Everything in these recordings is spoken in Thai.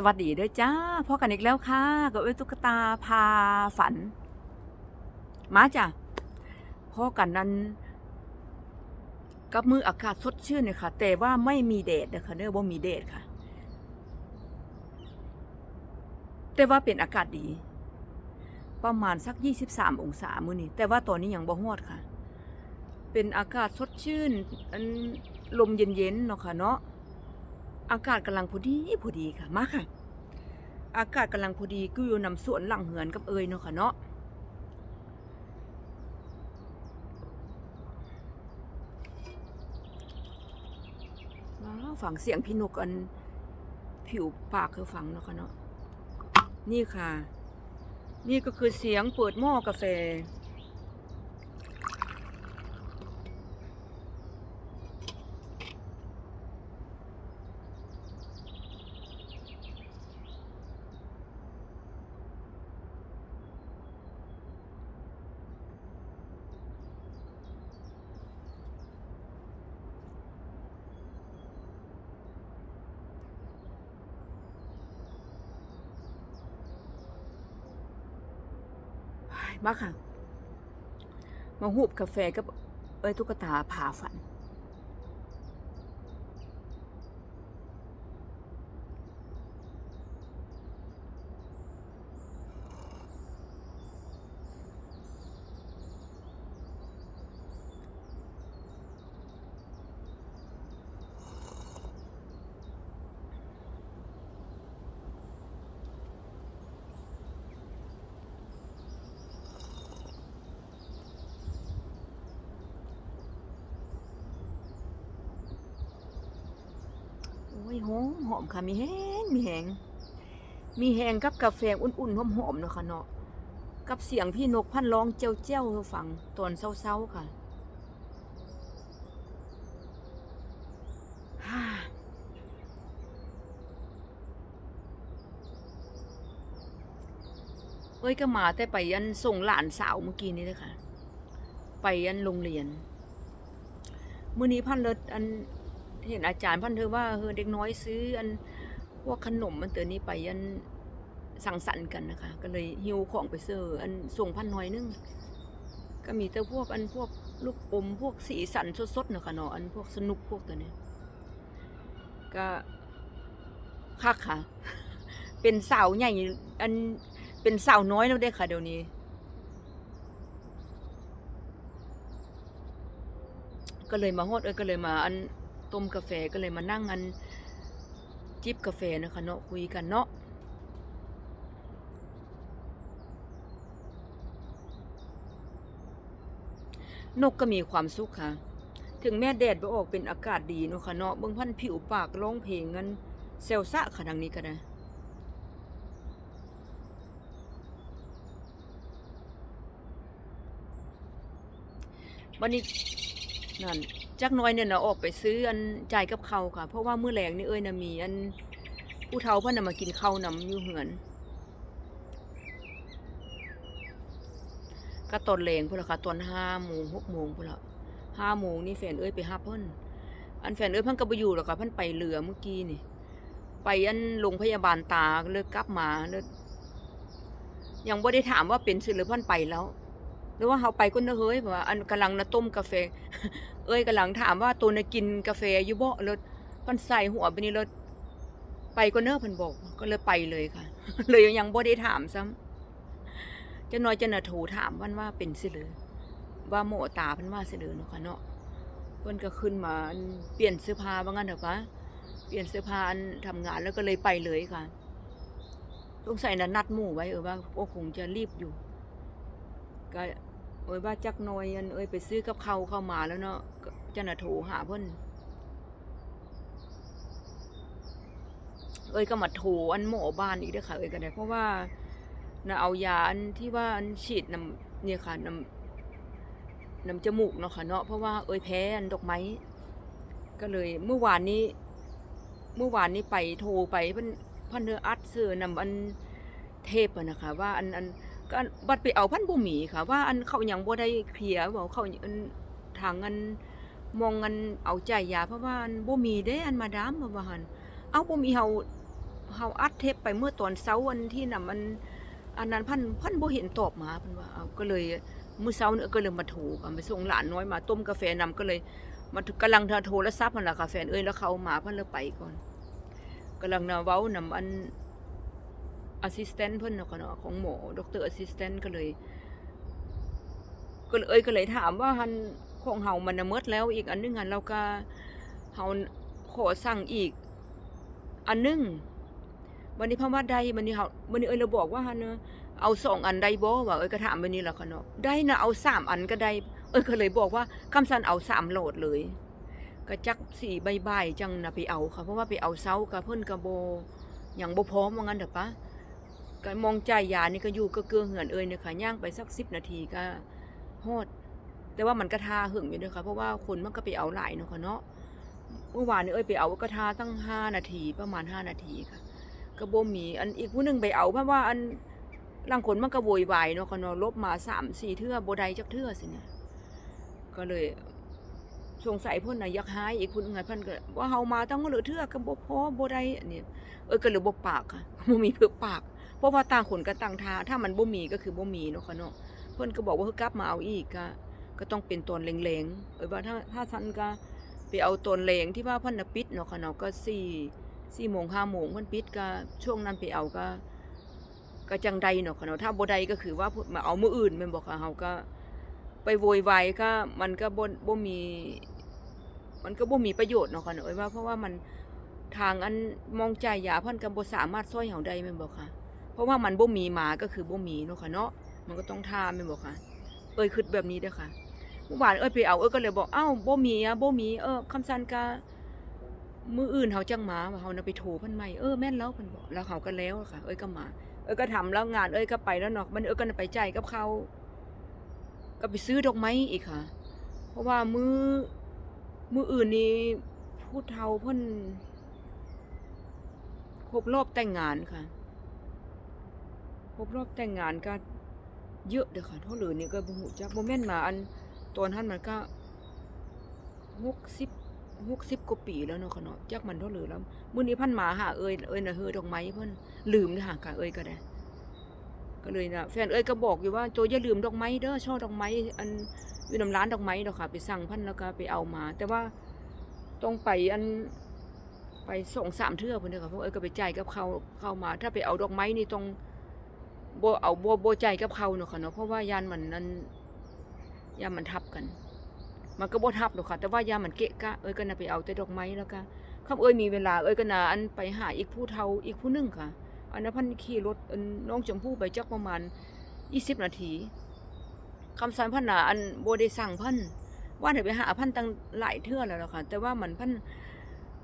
สวัสดีด้วยจ้าพอกันอีกแล้วค่ะกับเอ้ยตุ๊กตาพาฝัน มาจ้ะพอกันนั้น กับมืออากาศสดชื่นเนี่ยค่ะ แต่ว่าไม่มีแดดนะคะเนื้อว่ามีแดดค่ะ แต่ว่าเป็นอากาศดี ประมาณสัก 23 องศามื้อนี้ แต่ว่าตอนนี้ยังบ่ฮอดค่ะ เป็นอากาศสดชื่นอันลมเย็นๆเนาะค่ะเนาะ อากาศกำลังพอดีพอดีค่ะมาค่ะ อากาศกำลังพอดีก็อยู่นำสวนหลังเหือนกับเอยเนาะค่ะเนาะว้าวฟังเสียงพี่นกอันผิวปากคือฟังเนาะค่ะเนาะนี่ค่ะ นี่ก็คือเสียงเปิดหม้อกาแฟ มาค่ะ มาหูบกาแฟกับเอ้ยตุ๊กตาผ่าฝัน หอมหอมค่ะมีแห้งมีแห้งมีแห้งกับกาแฟอุ่นๆหอมๆเนาะค่ะเนาะกับเสียงพี่นกพันร้องเจ้าเจ้าฟังตอนเศร้าๆค่ะเอ้ยก็มาแต่ไปยันส่งหลานสาวเมื่อกี้นี้เลยค่ะ ไปยันโรงเรียน มื้อนี้พันเลิศอัน เห็นอาจารย์พันเธอว่าเฮอเด็กน้อยซื้ออันพวกขนมมันเตอนี้ไปยันสั่งสรรค์กันนะคะ ก็เลยหิวของไปเซอร์อันส่งพันน้อยนึงก็มีแต่พวกอันพวกลูกอมพวกสีสันสดๆเนาะค่ะเนาะอันพวกสนุกพวกตัวนี้ก็คักค่ะ เป็นสาวใหญ่อันเป็นสาวน้อยแล้วได้ค่ะเดี๋ยวนี้ก็เลยมาฮอดเอ้ยก็เลยมาอัน ต้มกาแฟก็เลยมานั่งกันจิบกาแฟนะคะเนาะคุยกันเนาะนกก็มีความสุขค่ะ ถึงแม่แดดไปออกเป็นอากาศดีเนาะค่ะเนาะเบิ่งพันผิวปากร้องเพลงกันเซลซะค่ะทางนี้ก็ได้วันนี้นั่น จักน้อยเนี่ยนะออกไปซื้ออันจ่ายกับเขาค่ะ เพราะว่ามื้อแรงนี่เอ้ยนะมีอันผู้เฒ่าเพิ่นน่ะมากินข้าวนำอยู่เหือนก็ตอนแรงพุ่นละค่ะตอนห้าโมงหกโมงพุ่นละห้าโมงนี่แฟนเอ้ยไปหาเพิ่นอันแฟนเอ้ยเพิ่นก็บ่อยู่หรอกค่ะเพิ่นไปเรือเมื่อกี้นี่ไปอันโรงพยาบาลตาเลยกลับมาเลยยังบ่ได้ถามว่าเป็นซื่อหรือเพิ่นไปแล้ว หรือว่าเฮาไปก็เนอะเฮ้ยเพราะว่าอันกำลังนะต้มกาแฟ เอ้ยกำลังถามว่าตัวน่ะกินกาแฟอยู่บ่แล้วพิ่นใส่หัวไปนี่แล้วไปก็เนอะพิ่นบอก ก็เลยไปเลยค่ะ เลยยังบ่ได้ถามซ้ำจะน้อยจะน่ะโทรถามมันว่าเป็นสิหรือว่าหมตาพิ่นว่าสิหรือเนาะค่ะเนาะเพิ่นก็ขึ้นมาเปลี่ยนเสื้อผ้าว่างั้นเถอะปะเปลี่ยนเสื้อผ้าทำงานแล้วก็เลยไปเลยค่ะสงสัยน่ะนัดหมู่ไว้เออว่าโอ้คงจะรีบอยู่ ก็ เอ้ยว่าจักหน้อยอันเอ้ยไปซื้อกับเขาเข้ามาแล้วเนาะจะน่ะโทรหาเพิ่นเอ้ยก็มาโทรอันหมอบ้านอีกด้อค่ะเอ้ยก็ได้เพราะว่าน่ะเอายาอันที่ว่าอันฉีดน้ำเนี่ยค่ะน้ำน้ำจมูกเนาะค่ะเนาะเพราะว่าเอ้ยแพ้อันดอกไม้ก็เลยเมื่อวานนี้ เมื่อวานนี้ไปโทรไปเพิ่นพิ่นเธออัดซื้อนำอันเทปอะนะคะว่าอันอัน ก็บัดไปเอาพันบ่มีค่ะ ว่าอันเขายังบ่ได้เคลียร์ว่าเขาอันทางอันมองอันเอาใจยาเพราะว่าอันบ่มีเด้อันมาดามว่าหั่นเอาบ่มีเฮาเฮาอัดเทปไปเมื่อตอนเช้าวันที่น่ะมันอันนั้นพันพันบ่เห็นตอบมาเพิ่นว่าเอาก็เลยมื้อเช้านี่ก็เลยมาโทรกันไปส่งหลานน้อยมาต้มกาแฟนำก็เลยมาถึงกำลังโทรศัพท์นั่นล่ะค่ะแฟนเอ้ยแล้วเขามาเพิ่นเลยไปก่อนกำลังน่ะเว้านำอัน อ s ส i สแตนต์เพิ่นเนาะค่ะเนาะของหมอดรอ s ส i สแตนต์ก็เลย ก็เลยเอ้ยก็เลยถามว่าหันของเฮามันน่ะหมดแล้วอีกอันหนึงหันเราก็เฮาขอสั่งอีก อันหนึงวันนี้พราะว่าได้วันนี้เฮาวันนี้เอ้ยเราบอกว่าหันเอาสองอันได้บ่ว่าเอ้ยก็ถามวันนี้ล่ะค่ะเนาะได้นะเอาสามอันก็ได้ เอ้ยก็เลยบอกว่าคำสั่นเอาสามโหลดเลยก็จักสี่ใบๆจังน่ะไปเอาค่ะเพราะว่าไปเอาเซากับเพิ่นก็บ่หยังบ่พร้อมว่างั้นเด้อปะ ก็มองใจยานี่ก็อยู่ก็เกือเหือนเอ่ยเนี่ยค่ะย่างไปสักสิบนาทีก็ฮอด แต่ว่ามันก็ทาหึงอยู่ด้อค่ะเพราะว่าคนมันก็ไปเอาหลายเนาะค่ะเนาะเมื่อวานนี่เอ้ยไปเอาก็ทาตั้งห้านาทีประมาณห้านาทีค่ะก็บ่มีอันอีกผู้หนึงไปเอาเพราะว่าอันลางคนมันก็โวยวายเนาะค่ะเนาะลบมาสามสี่เทื่อบ่ได้จักเทื่อสิเนี่ยก็เลยสงสัยพ่นน่ะยากหายอีกผู้หนึงไงพิ่นก็ว่าเฮามาตั้งเหลือเทื่อก็บ่พอบ่ได้อันนี้เอ้ยก็เหลยบ่ปากค่ะบ่มีเพื่อปาก เพราะว่าต่างคนก็ต่างทาถ้ามันบ่มีก็คือบ่มีเนาะค่ะเนาะเพิ่นก็บอกว่าเฮ้กลับมาเอาอีกก็ก็ต้องเป็นตนแรงๆเอ้ยว่าถ้าถ้าฉันก็ไปเอาตนแรงที่ว่าเพิ่นน่ะปิดเนาะค่ะเนาะก็4 4โมง5โมงเพิ่นปิดก็ช่วงนั้นไปเอาก็ ก็จังใดเนาะค่ะเนาะถ้าบ่ใดก็คือว่ามาเอามื้ออื่นแม่นบ่ค่ะเฮาก็ไปโวยวายก็มันก็บ่บ่มี มันก็บ่มีประโยชน์เนาะค่ะเนาะเอ้ยว่าเพราะว่ามันทางอันมองใจยาเพิ่นก็บ่สามารถช่วยเฮาได้แม่นบ่ค่ะ ราะว่ามันบ่มีมาก็คือบ่มีเนาะค่ะเนาะมันก็ต้องทามแม่นบ่ค่ะ เอ้ยคิดแบบนี้เด้อค่ะเมื่อวานเอ้ยไปเอาเอ้ยก็เลยบอกอ้าวบ่มีอะบ่มีเออคำสั่นก็มื้ออื่นเฮาจังมาว่าเฮาน่ะไปโทรเพิ่นใหม่เออแม่นแล้วเพิ่นบอกแล้วเขาก็แล้วค่ะ เอ้ยก็มา เอ้ยก็ทำแล้วงานเอ้ยก็ไปแล้วเนาะมันเอ้ยก็ไปใจกับเขาก็ไปซื้อดอกไม้อีกค่ะ เพราะว่ามื้อมื้ออื่นนี่ผู้เฒ่าเพิ่นครบรอบแต่งงานค่ะ ครบรอบแต่งงานก็เยอะเด้อค่ะเท่าเหลือนี่ก็บ่ฮู้จักบ่แม่นมาอันตอนท่านมันก็60 60กว่าปีแล้วเนาะค่ะเนาะจักมันเท่าเหลือแล้วมื้อนี้พันมาหาเอ้ยเอ้ยน่ะเฮอดอกไม้เพิ่นลืมเด้อหาค่ะเอ้ยก็ได้ ก็เลยน่ะแฟนเอ้ยก็บอกอยู่ว่าโจอย่าลืมดอกไม้เด้อช่อดอกไม้อันอยู่นำร้านดอกไม้ดอกค่ะ ไปสั่งพันแล้วก็ไปเอามา แต่ว่าต้องไปอันไปส่งสามเทื่อเพิ่นเด้อค่ะเพราะเอ้ยก็ไปจ่ายกับเขาเข้ามา ถ้าไปเอาดอกไม้นี่ต้อง บเอาบ่บ่ใจกับเขาเนาะค่ะเนาะเพราะว่ายานมันนั้นยานมันทับกัน มันก็บ่ทับหรอกค่ะ แต่ว่ายานมันเกะกะเอ้ยก็น่ะไปเอาแต่ดอกไม้แล้วก็คำเอ้ยมีเวลาเอ้ยก็น่ะอันไปหาอีกผู้เฒ่าอีกผู้หนึงค่ะ อันนั้นพันขี่รถน้องชมพู่ไปจักประมาณ20นาทีคำสันพันน่ะอันบ่ได้สั่งพันว่าให้ไปหาพันตั้งหลายเทื่อแล้วล่ะค่ะ แต่ว่ามันพัน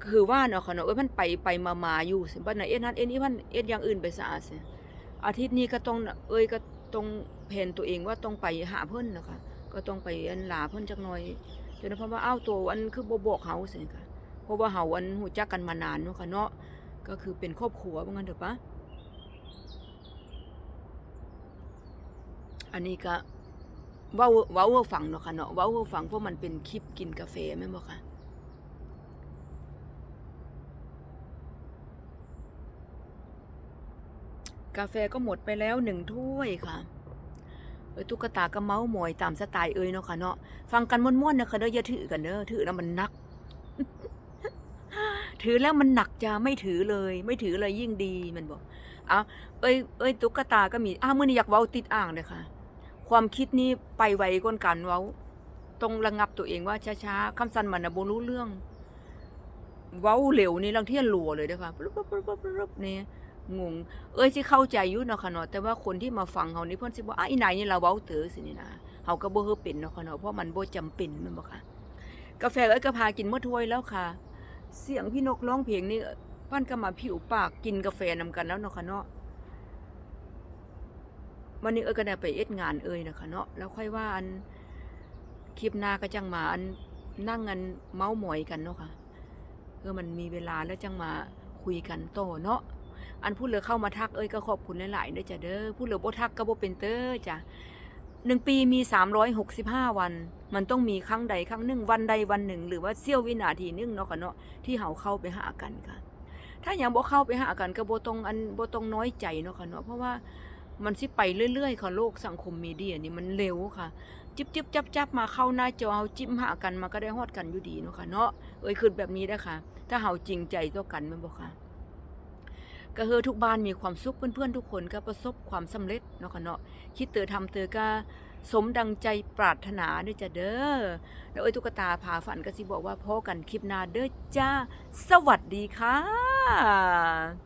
คือว่าเนาะค่ะเนาะเอ้ยพันไปไปมาๆอยู่สิบัดน่ะเอ็ดนั้นเอ็ดนี้พันเอ็ดอย่างอื่นไปซะสิ อาทิตย์นี้ก็ต้องเอ้ยก็ต้องเพนตัวเองว่าต้องไปหาเพิ่อนนะคะก็ต้องไปอันลาเพิ่อนจักหน่อยจนเพราะว่าอ้าวตัวอันคือบ่บอกเฮาสิค่ะเพราะว่าเฮาอันฮู้จักกันมานานเนาะค่ะเนาะก็คือเป็นครอบครัวว่างั้นเถอะปะอันนี้ก็เว้าเว้าให้ฟังเนาะค่ะเนาะเว้าให้ฟังเพราะมันเป็นคลิปกินกาแฟแม่นบ่ค่ะ กาแฟก็หมดไปแล้วหนึ่งถ้วยค่ะเอ้ยตุ๊กตาก็เมาส์มอยตามสไตล์เอ้ยเนาะค่ะเนาะฟังกันม่วนๆนะคะเด้ออย่าถือกันเด้อถือแล้วมันหนัก ถือแล้วมันหนักจะไม่ถือเลย ไม่ถือเลยยิ่งดีมันบอกอ้าเอ้ยเอ้ยตุ๊กตาก็มีอ้าวมื่อนี้อยากเว้าติดอ่างเลยค่ะ ความคิดนี้ไปไวก้นกันเว้าต้องระงับตัวเองว่าช้าๆคำสั่นมันนะบ่รู้เรื่อง เว้าเร็วนี่ลังเที่ยนหลัวเลยเด้อค่ะปุ๊บปุ๊บปุ๊บปุ๊บปุ๊บนี่ งง เอ้ยสิเข้าใจอยู่เนาะค่ะเนาะแต่ว่าคนที่มาฟังเฮานี่เพิ่นสิว่าอะอีนายนี่เราเว้าเต๋อสินี่นะเฮาก็บ่เฮ็ดเป็นเนาะค่ะเนาะเพราะมันบ่จำเป็นแม่นบ่ค่ะ กาแฟเอ้ยก็พากินหมดถ้วยแล้วค่ะ เสียงพี่นกร้องเพลงนี่ปั้นก็มาผิวปากกินกาแฟนำกันแล้วเนาะค่ะเนาะวันนี้เอ้ยก็ได้ไปเอ็ดงานเอ้ยนะคะเนาะแล้วค่อยว่าอันคลิปหน้าก็จังมาอันนั่งกันเมาส์มอยกันเนาะค่ะเออมันมีเวลาแล้วจังมาคุยกันโตเนาะ อันพูดเลยเข้ามาทักเอ้ยก็ขอบคุณหลายๆเด้อจ้ะเด้อพูดเลยบ่ทักก็บ่เป็นเต้อจ้ะหนึ่งปีมีสามร้อยหกสิบห้าวัน มันต้องมีครั้งใดครั้งหนึ่งวันใดวันหนึ่ง หรือว่าเสี้ยววินาทีหนึงเนาะค่ะเนาะที่เฮาเข้าไปหากันค่ะ ถ้ายังบ่เข้าไปหากันก็บ่ต้องอันบ่ต้องน้อยใจเนาะค่ะเนาะเพราะว่ามันสิไปเรื่อยๆค่ะโลกสังคมมีเดียนี่มันเร็วค่ะ จิบจิบจับจับมาเข้าหน้าจอเฮาจิ้มหากันมาก็ได้ฮอดกันอยู่ดีเนาะค่ะเนาะเอ้ยคือแบบนี้นะคะถ้าเฮาจริงใจต่อกันม่นบ่ค่ะ ก็เฮอทุกบ้านมีความสุขเพื่อนๆ ทุกคนก็ประสบความสำเร็จเนาะค่ะเนาะคิดเตอทำเตอก็สมดังใจปรารถนาเด้อจ้ะเด้อแล้วไอ้ตุ๊กตาพาฝันก็สิบอกว่าพอกันคลิปหน้าเด้อจ้า สวัสดีค่ะ